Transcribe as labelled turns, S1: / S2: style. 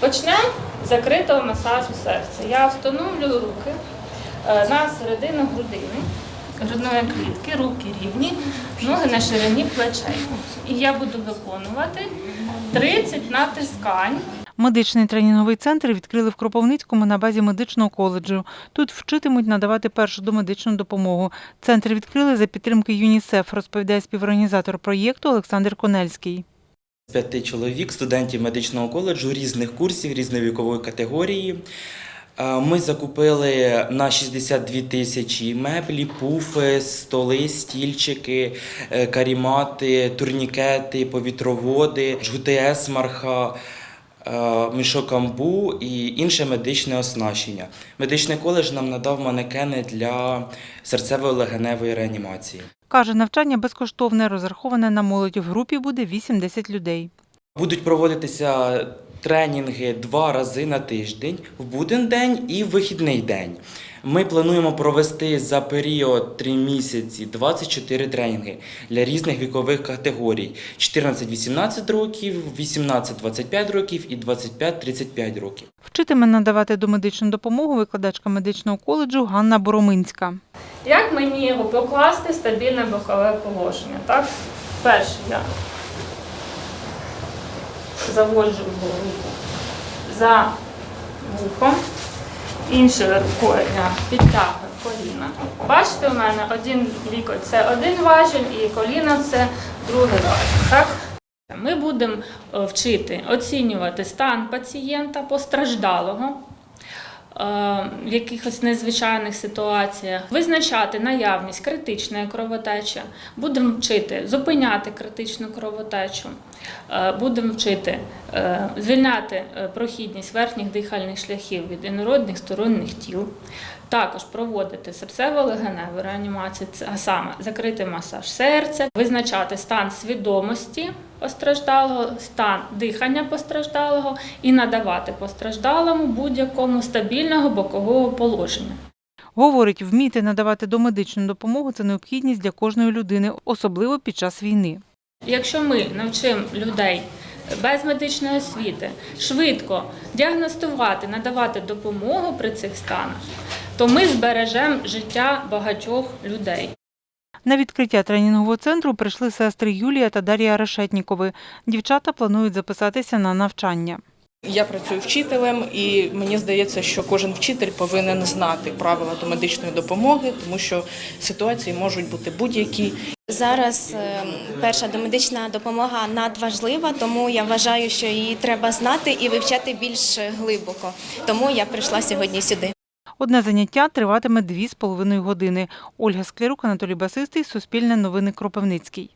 S1: Почнемо з закритого масажу серця. Я встановлюю руки е, на середину грудини, грудної клітки, руки рівні, ноги на ширині плечей. І я буду виконувати 30 натискань.
S2: Медичний тренінговий центр відкрили в Кропивницькому на базі медичного коледжу. Тут вчитимуть надавати першу домедичну допомогу. Центр відкрили за підтримки ЮНІСЕФ, розповідає співорганізатор проєкту Олександр Конельський.
S3: П'яти чоловік, студентів медичного коледжу різних курсів, різної вікової категорії. Е, Ми закупили на 62 тисячі меблі, пуфи, столи, стільчики, е, карімати, турнікети, повітроводи, жгути есмарха, мішок амбу і інше медичне оснащення. Медичний коледж нам надав манекени для серцево-легеневої реанімації.
S2: Каже, навчання безкоштовне, розраховане на молодь. В групі буде 8-10 людей.
S3: Будуть проводитися тренінги два рази на тиждень, в буден день і в вихідний день. Ми плануємо провести за період 3 місяці 24 тренінги для різних вікових категорій: 14-18 років, 18-25 років і 25-35 років.
S2: Вчитиме надавати домедичну допомогу викладачка медичного коледжу Ганна Бороминська.
S1: Як мені покласти стабільне бокове положення? Так? Перше я заводжу його руку за вухом, іншою рукою підтяга коліна. Бачите, у мене один лікоть це один важіль, і коліна це другий важіль. Так? Ми будемо е, вчити оцінювати стан пацієнта постраждалого в якихось незвичайних ситуаціях, визначати наявність критичної кровотечі, будемо вчити зупиняти критичну кровотечу, е, будемо вчити е, звільняти е, прохідність верхніх дихальних шляхів від інородних сторонніх тіл. Також проводити серцево-легеневу реанімацію, а саме закритий масаж серця, визначати стан свідомості постраждалого, стан дихання постраждалого і надавати постраждалому будь-якому стабільного бокового положення.
S2: Говорить, вміти надавати домедичну допомогу це необхідність для кожної людини, особливо під час війни.
S1: Якщо ми навчимо людей без медичної освіти швидко діагностувати, надавати допомогу при цих станах, то ми збережемо життя багатьох людей.
S2: На відкриття тренінгового центру прийшли сестри Юлія та Дар'я Решетнікови. Дівчата планують записатися на навчання.
S4: Я працюю вчителем, і мені здається, що кожен вчитель повинен знати правила до медичної допомоги, тому що ситуації можуть бути будь-які.
S5: Зараз е, перша домедична допомога надважлива, тому я вважаю, що її треба знати і вивчати більш глибоко. Тому я прийшла сьогодні сюди.
S2: Одне заняття триватиме дві з половиною години. Ольга Склярук, Анатолій Басистий, Суспільне новини Кропивницький.